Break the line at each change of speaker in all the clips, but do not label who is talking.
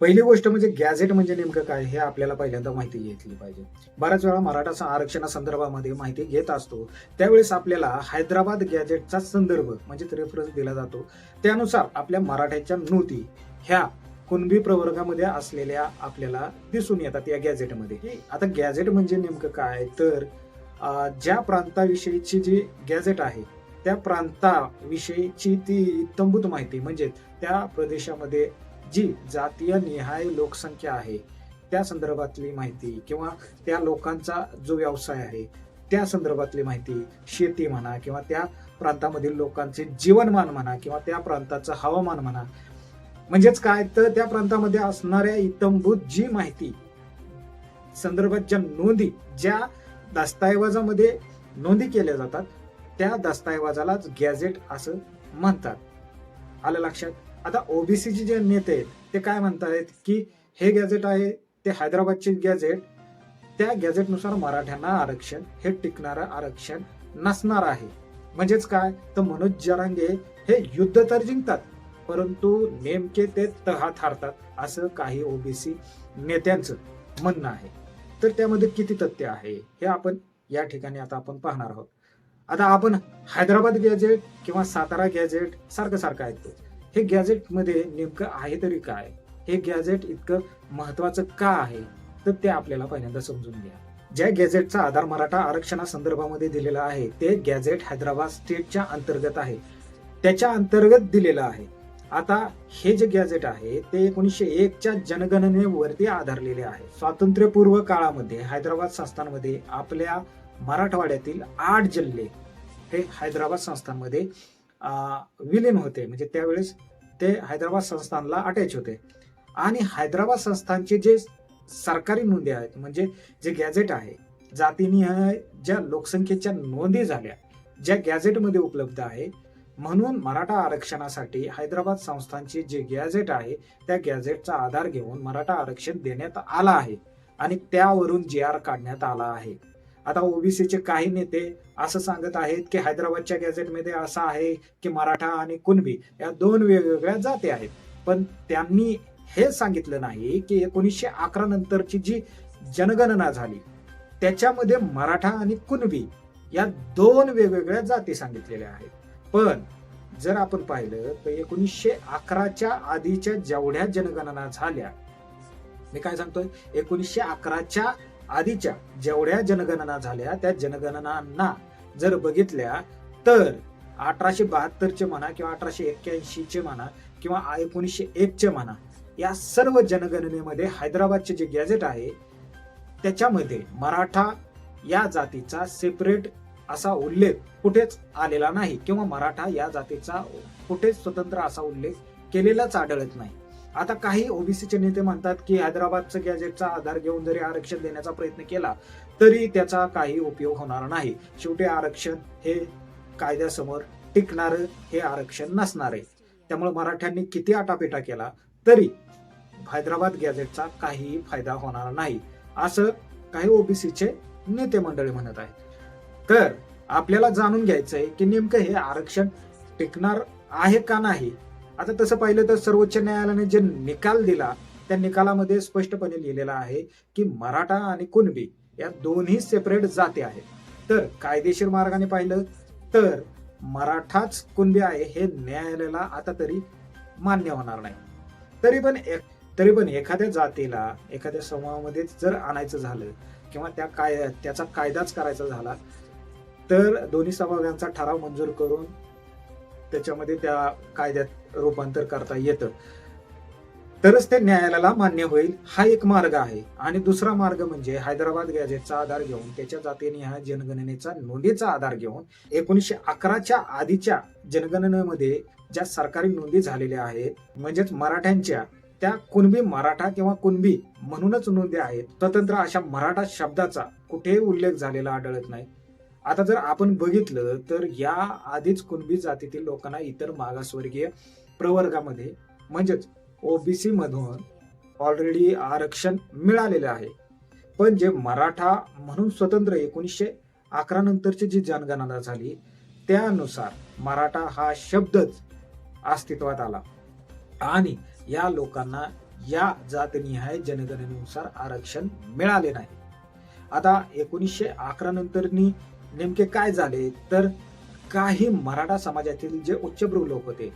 पहिली गोष्ट म्हणजे गॅझेट म्हणजे नेमकं काय हे आपल्याला पहिल्यांदा माहिती घेतली पाहिजे. बऱ्याच वेळा मराठा आरक्षणासंदर्भामध्ये माहिती घेत असतो. त्यावेळेस आपल्याला हैदराबाद गॅझेटचा संदर्भ म्हणजे रेफरन्स दिला जातो. त्यानुसार आपल्या मराठ्याच्या नोंदी ह्या कुणबी प्रवर्गामध्ये असलेल्या आपल्याला दिसून येतात या गॅझेटमध्ये. आता गॅझेट म्हणजे नेमकं काय? तर ज्या प्रांताविषयीची जी गॅझेट आहे त्या प्रांताविषयीची ती तंबूत माहिती म्हणजे त्या प्रदेशामध्ये जी जातीय निहाय लोकसंख्या आहे त्या संदर्भातली माहिती किंवा त्या लोकांचा जो व्यवसाय आहे त्या संदर्भातली माहिती शेती म्हणा किंवा त्या प्रांतामधील लोकांचे जीवनमान म्हणा किंवा त्या प्रांताचं हवामान म्हणा म्हणजेच काय? तर त्या प्रांतामध्ये असणाऱ्या इतंभूत जी माहिती संदर्भात ज्या नोंदी ज्या दस्तऐवजामध्ये नोंदी केल्या जातात त्या दस्तऐवजालाच गॅझेट असं म्हणतात. आलं लक्षात? आता ओबीसीचे जे नेते आहेत ते काय म्हणतायत की हे गॅझेट आहे ते हैदराबादचे गॅझेट त्या गॅझेटनुसार मराठ्यांना आरक्षण हे टिकणारं आरक्षण नसणार आहे. म्हणजेच काय? तर मनोज जरांगे हे युद्ध तर जिंकतात परंतु नेमके ते तहात हारतात असं काही ओबीसी नेत्यांचं म्हणणं आहे. तर त्यामध्ये किती तथ्य आहे हे आपण या ठिकाणी आता आपण पाहणार आहोत. आता आपण हैदराबाद गॅझेट किंवा सातारा गॅझेट सारखं सारखं ऐकतो हे गॅजेटमध्ये नेमकं आहे तरी काय? हे गॅझेट इतकं महत्वाचं का आहे? तर ते आपल्याला पहिल्यांदा समजून घ्या. ज्या गॅझेटचा आधार मराठा आरक्षणासंदर्भामध्ये दिलेला आहे ते गॅझेट हैदराबाद स्टेटच्या अंतर्गत आहे. त्याच्या अंतर्गत दिलेलं आहे. आता हे जे गॅझेट आहे ते एकोणीसशे एकच्या जनगणनेवरती आधारलेले आहे. स्वातंत्र्यपूर्व काळामध्ये हैदराबाद संस्थानमध्ये आपल्या मराठवाड्यातील आठ जिल्हे हे हैदराबाद संस्थानमध्ये विलीन होते. म्हणजे त्यावेळेस ते हैदराबाद संस्थानला अटॅच होते. आणि हैदराबाद संस्थानचे जे सरकारी नोंदी आहेत म्हणजे जे गॅझेट आहे जातीनिहाय ज्या लोकसंख्येच्या नोंदी झाल्या ज्या गॅझेटमध्ये उपलब्ध आहे. म्हणून मराठा आरक्षणासाठी हैदराबाद संस्थानचे जे गॅझेट आहे त्या गॅझेटचा आधार घेऊन मराठा आरक्षण देण्यात आला आहे. आणि त्यावरून जी आर काढण्यात आला आहे. आता ओबीसीचे काही नेते असं सांगत आहेत की हैदराबादच्या गॅझेटमध्ये असं आहे की मराठा आणि कुणबी या दोन वेगवेगळ्या जाती आहेत. पण त्यांनी हे सांगितलं नाही की एकोणीसशे अकरा नंतरची जी जनगणना झाली त्याच्यामध्ये मराठा आणि कुणबी या दोन वेगवेगळ्या जाती सांगितलेल्या आहेत. पण जर आपण पाहिलं तर एकोणीसशे अकराच्या आधीच्या जेवढ्या जनगणना झाल्या मी काय सांगतोय? एकोणीसशे अकराच्या आधीच्या जेवढ्या जनगणना झाल्या त्या जनगणनांना जर बघितल्या तर अठराशे बहात्तरचे म्हणा किंवा अठराशे एक्क्याऐंशीचे म्हणा किंवा एकोणीसशे एकचे म्हणा या सर्व जनगणनेमध्ये हैदराबादचे जे गॅझेट आहे त्याच्यामध्ये मराठा या जातीचा सेपरेट असा उल्लेख कुठेच आलेला नाही किंवा मराठा या जातीचा कुठेच स्वतंत्र असा उल्लेख केलेलाच आढळत नाही. आता काही ओबीसीचे नेते म्हणतात की हैदराबादचं गॅजेटचा आधार घेऊन जरी आरक्षण देण्याचा प्रयत्न केला तरी त्याचा काही उपयोग होणार नाही. शेवटी आरक्षण हे कायद्यासमोर टिकणारं हे आरक्षण नसणार. आहे त्यामुळे मराठ्यांनी किती आटापिटा केला तरी हैदराबाद गॅझेटचा काहीही फायदा होणार नाही असं काही ओबीसीचे नेते मंडळी म्हणत आहेत. तर आपल्याला जाणून घ्यायचंय की नेमकं हे आरक्षण टिकणार आहे का नाही आता तसं पाहिलं तर सर्वोच्च न्यायालयाने जे निकाल दिला त्या निकालामध्ये स्पष्टपणे लिहिलेलं आहे की मराठा आणि कुणबी या दोन्ही सेपरेट जाती आहेत. तर कायदेशीर मार्गाने पाहिलं तर मराठाच कुणबी आहे हे न्यायालयाला आता तरी मान्य होणार नाही. तरी पण एक तरी पण एखाद्या जातीला एखाद्या समूहामध्ये जर आणायचं झालं किंवा त्या काय त्याचा कायदाच करायचा झाला तर दोन्ही सभागांचा ठराव मंजूर करून त्याच्यामध्ये त्या कायद्यात रूपांतर करता येतं. तरच ते न्यायालयाला मान्य होईल हा एक मार्ग आहे. आणि दुसरा मार्ग म्हणजे हैदराबाद गॅजेटचा आधार घेऊन त्याच्या जातीनिहाय जनगणनेचा नोंदीचा आधार घेऊन एकोणीसशे अकराच्या आधीच्या जनगणनेमध्ये ज्या सरकारी नोंदी झालेल्या आहेत म्हणजेच मराठ्यांच्या त्या कुणबी मराठा किंवा कुणबी म्हणूनच नोंदी आहेत. स्वतंत्र अशा मराठा शब्दाचा कुठेही उल्लेख झालेला आढळत नाही. आता जर आपण बघितलं तर या आधीच कुणबी जातीतील लोकांना इतर मागासवर्गीय प्रवर्गामध्ये म्हणजेच ओबीसी मधून ऑलरेडी आरक्षण मिळालेलं आहे. पण जे मराठा म्हणून स्वतंत्र एकोणीसशे अकरा नंतरची जी जनगणना झाली त्यानुसार मराठा हा शब्दच अस्तित्वात आला. आणि या लोकांना या जातनिहाय जनगणनेनुसार आरक्षण मिळाले नाही. आता एकोणीसशे अकरा नंतरनी नेमके काय झाले? तर काही मराठा समाजातील जे उच्चभ्रू लोक होते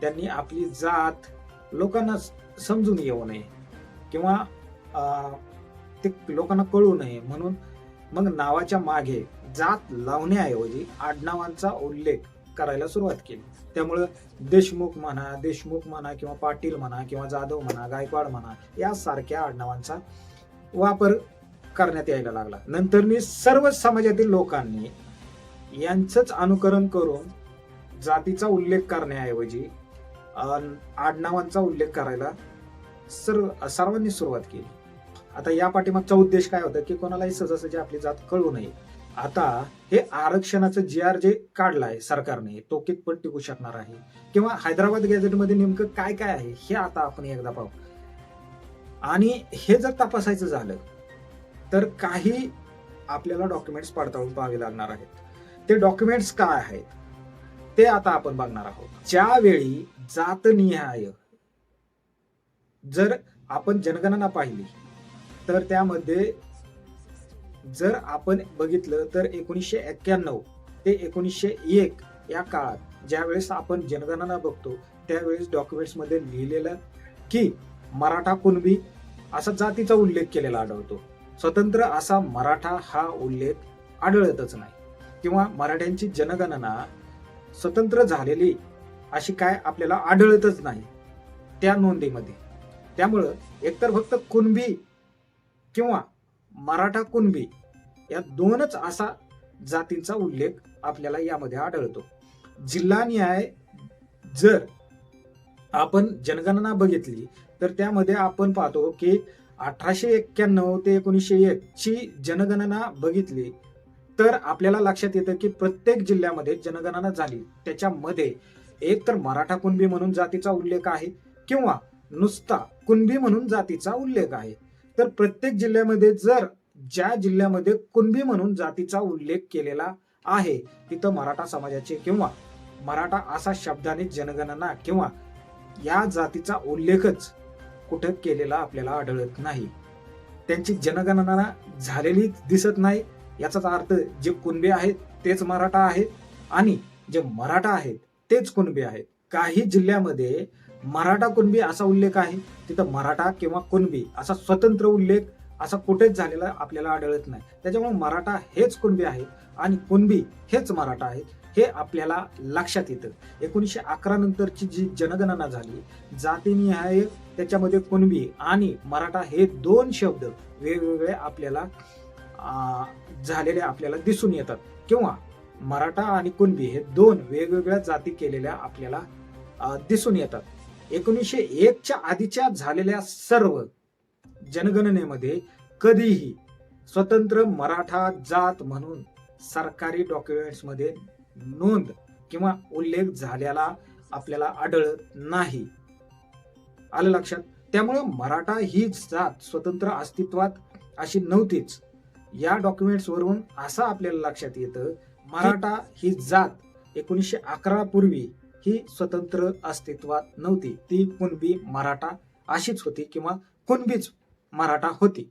त्यांनी आपली जात लोकांना समजून येऊ नये किंवा ते लोकांना कळू नये म्हणून मग नावाच्या मागे जात लावण्याऐवजी आडनावांचा उल्लेख करायला सुरुवात केली. त्यामुळं देशमुख म्हणा देशमुख म्हणा किंवा पाटील म्हणा किंवा जाधव म्हणा गायकवाड म्हणा यासारख्या आडनावांचा वापर करण्यात यायला लागला. नंतर मी सर्व समाजातील लोकांनी यांचंच अनुकरण करून जातीचा उल्लेख करण्याऐवजी आडनावांचा उल्लेख करायला सर्व सर्वांनी सुरुवात केली. आता या पाठीमागचा उद्देश काय होता की कोणालाही सहजासहजी आपली जात कळू नये. आता हे आरक्षणाचं जी आर जे काढलाय सरकारने तो कितपत टिकू शकणार आहे? किंवा हैदराबाद गॅझेटमध्ये नेमकं काय काय आहे हे आता आपण एकदा पाहू. आणि हे जर तपासायचं झालं तर काही आपल्याला डॉक्युमेंट्स पडताळून पाहावे लागणार आहेत. ते डॉक्युमेंट्स काय आहेत? ते आता आपण बघणार आहोत. ज्यावेळी जातनिहाय जर आपण जनगणना पाहिली तर त्यामध्ये जर आपण बघितलं तर एकोणीसशे एक्क्याण्णव ते एकोणीसशे एक या काळात ज्यावेळेस आपण जनगणना बघतो त्यावेळेस डॉक्युमेंट्समध्ये लिहिलेलं की मराठा कुणबी असा जातीचा उल्लेख केलेला आढळतो. स्वतंत्र असा मराठा हा उल्लेख आढळतच नाही. किंवा मराठ्यांची जनगणना स्वतंत्र झालेली अशी काय आपल्याला आढळतच नाही त्या नोंदीमध्ये. त्यामुळं एकतर फक्त कुणबी किंवा मराठा कुणबी या दोनच असा जातींचा उल्लेख आपल्याला यामध्ये आढळतो. जिल्हा न्याय जर आपण जनगणना बघितली तर त्यामध्ये आपण पाहतो की अठराशे एक्क्याण्णव ते एकोणीसशे एक ची जनगणना बघितली तर आपल्याला लक्षात येतं की प्रत्येक जिल्ह्यामध्ये जनगणना झाली. त्याच्यामध्ये एक तर मराठा कुणबी म्हणून जातीचा उल्लेख आहे किंवा नुसता कुणबी म्हणून जातीचा उल्लेख आहे. तर प्रत्येक जिल्ह्यामध्ये जर ज्या जिल्ह्यामध्ये कुणबी म्हणून जातीचा उल्लेख केलेला आहे तिथं मराठा समाजाचे किंवा मराठा असा शब्दाने जनगणना किंवा या जातीचा उल्लेखच कुठं केलेला आपल्याला आढळत नाही. त्यांची जनगणना झालेली दिसत नाही याचाच अर्थ जे कुणबे आहेत तेच मराठा आहेत आणि जे मराठा आहेत तेच कुणबे आहेत. काही जिल्ह्यामध्ये मराठा कुणबी असा उल्लेख आहे तिथं मराठा किंवा कुणबी असा स्वतंत्र उल्लेख असा कुठेच झालेला आपल्याला आढळत नाही. त्याच्यामुळे मराठा हेच कुणबी आहेत आणि कुणबी हेच मराठा आहेत हे आपल्याला लक्षात येतं. एकोणीसशे अकरा नंतरची जी जनगणना झाली जातीनिहाय त्याच्यामध्ये कुणबी आणि मराठा हे दोन शब्द वेगवेगळे आपल्याला झालेले आपल्याला दिसून येतात. किंवा मराठा आणि कुणबी हे दोन वेगवेगळ्या जाती केलेल्या आपल्याला दिसून येतात. एकोणीसशे एकच्या आधीच्या झालेल्या सर्व जनगणनेमध्ये कधीही स्वतंत्र मराठा जात म्हणून सरकारी डॉक्युमेंट्समध्ये नोंद किंवा उल्लेख झालेला आपल्याला आढळत नाही. आलं लक्षात. त्यामुळं मराठा ही जात स्वतंत्र अस्तित्वात अशी नव्हतीच. या डॉक्युमेंट्सवरून असं आपल्याला लक्षात येतं मराठा ही जात एकोणीसशे अकरा पूर्वी ही स्वतंत्र अस्तित्वात नव्हती. ती कुणबी मराठा अशीच होती किंवा कुणबीच मराठा होती.